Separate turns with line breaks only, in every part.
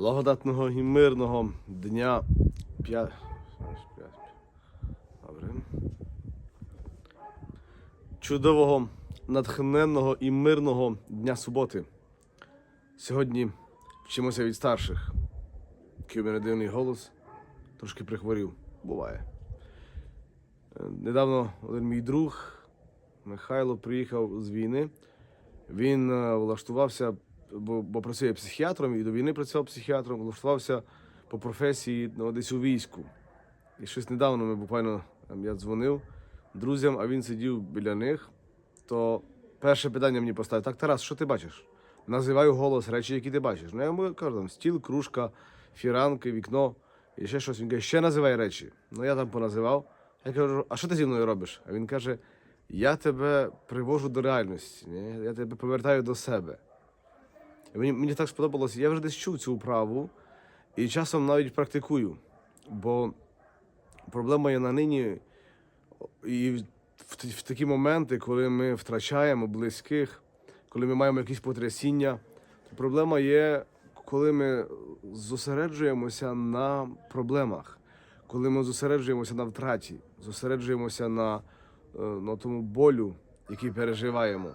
Благодатного і мирного дня. П'я... Добре. Чудового, натхненного і мирного дня суботи. Сьогодні вчимося від старших. Який у мене дивний голос, трошки прихворів. Буває. Е, Недавно один мій друг Михайло приїхав з війни. Він е, влаштувався, бо, бо працює психіатром і до війни працював психіатром, влаштувався по професії ну, десь у війську. І щось недавно ми буквально я дзвонив друзям, а він сидів біля них. То перше питання мені поставив: так, Тарас, що ти бачиш? Називаю голос речі, які ти бачиш. Ну, я йому кажу, там стіл, кружка, фіранки, вікно і ще щось. Він каже, ще називай речі. Ну я там поназивав. Я кажу, а що ти зі мною робиш? А він каже: я тебе привожу до реальності, я тебе повертаю до себе. Мені, мені так сподобалося, я вже десь чув цю вправу і часом навіть практикую. Бо проблема є на нині і в, т- в такі моменти, коли ми втрачаємо близьких, коли ми маємо якісь потрясіння, то проблема є, коли ми зосереджуємося на проблемах, коли ми зосереджуємося на втраті, зосереджуємося на, е, на тому болю, який переживаємо.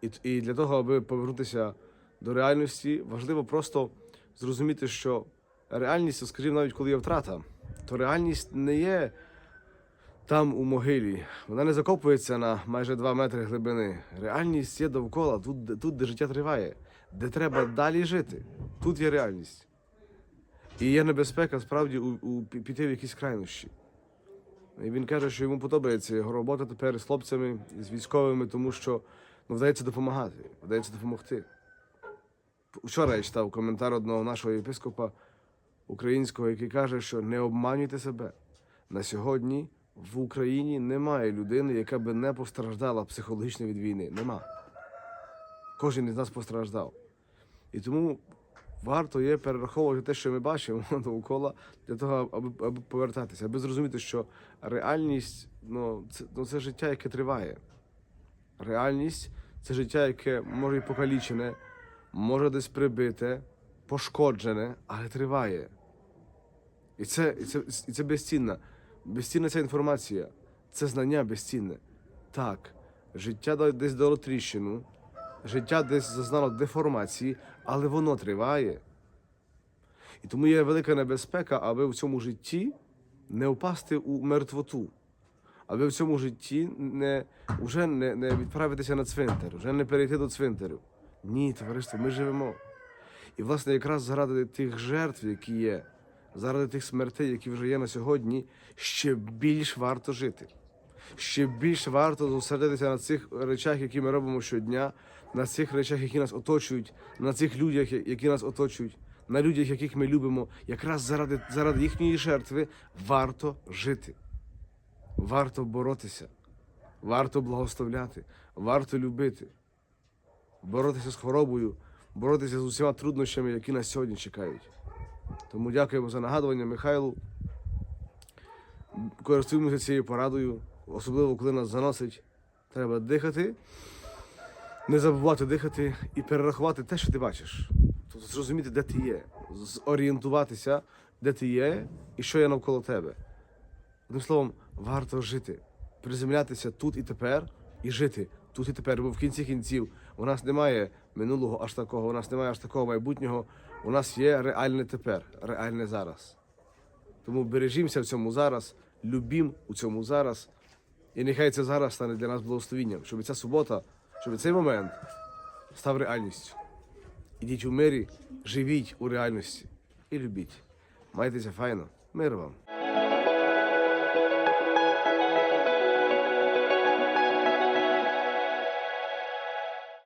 І, і для того, аби повернутися до реальності, важливо просто зрозуміти, що реальність, скажімо, навіть коли є втрата, то реальність не є там у могилі. Вона не закопується на майже 2 метри глибини. Реальність є довкола, тут, тут, де життя триває, де треба далі жити. Тут є реальність. І є небезпека справді у, у піти в якісь крайнощі. І він каже, що йому подобається його робота тепер з хлопцями, з військовими, тому що ну, вдається допомагати, вдається допомогти. Вчора я читав коментар одного нашого єпископа українського, який каже, що не обманюйте себе. На сьогодні в Україні немає людини, яка би не постраждала психологічно від війни. Нема. Кожен із нас постраждав. І тому варто є перераховувати те, що ми бачимо довкола, для того, аби, аби повертатися, аби зрозуміти, що реальність ну, це, ну, це життя, яке триває. Реальність це життя, яке може і покалічене, може десь прибите, пошкоджене, але триває. І це, і це, і це безцінна. Безцінна ця інформація, це знання безцінне. Так, життя десь дало тріщину, життя десь зазнало деформації, але воно триває. І тому є велика небезпека, аби в цьому житті не впасти у мертвоту, аби в цьому житті не, вже не, не відправитися на цвинтар, вже не перейти до цвинтарю. Ні, товариство, ми живемо. І, власне, якраз заради тих жертв, які є, заради тих смертей, які вже є на сьогодні, ще більш варто жити. Ще більш варто зосередитися на цих речах, які ми робимо щодня, на цих речах, які нас оточують, на цих людях, які нас оточують, на людях, яких ми любимо. Якраз заради, заради їхньої жертви варто жити. Варто боротися, варто благословляти, варто любити, боротися з хворобою, боротися з усіма труднощами, які нас сьогодні чекають. Тому дякуємо за нагадування Михайлу. Користуємося цією порадою, особливо коли нас заносить. Треба дихати, не забувати дихати і перерахувати те, що ти бачиш. Тобто зрозуміти, де ти є, зорієнтуватися, де ти є і що є навколо тебе. Одним словом, варто жити, приземлятися тут і тепер і жити тут і тепер. Бо в кінці кінців у нас немає минулого аж такого, у нас немає аж такого майбутнього. У нас є реальне тепер, реальне зараз. Тому бережімося в цьому зараз, любім у цьому зараз. І нехай це зараз стане для нас благословінням, щоб ця субота, щоб цей момент став реальністю. Ідіть у мирі, живіть у реальності і любіть. Майтеся файно. Мир вам.